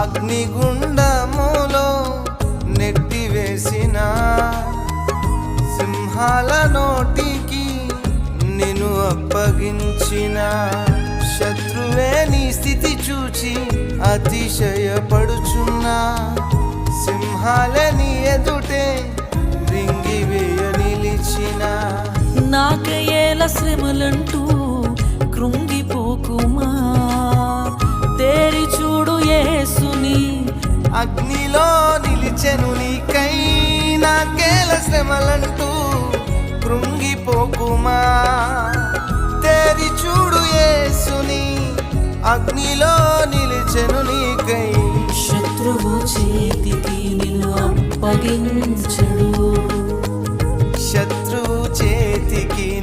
అగ్నిగుండములో నెట్టివేసిన సింహాల నోటికి నిన్ను అప్పగించిన. శత్రువే నీ స్థితి చూచి అతిశయపడుచున్నా. సింహాల నీ ఎదుటే రింగివేయ నిలిచిన. నాకయేల శ్రమలంటూ కృంగి అగ్నిలో నిలిచెను నీకై. నాకేల శ్రమలంటూ కృంగిపోకుమా? తేరి చూడు ఏసుని అగ్నిలో నిలిచెను నీకై. శత్రువు చేతికి నిన్ను అప్పగించడు. శత్రువు చేతికి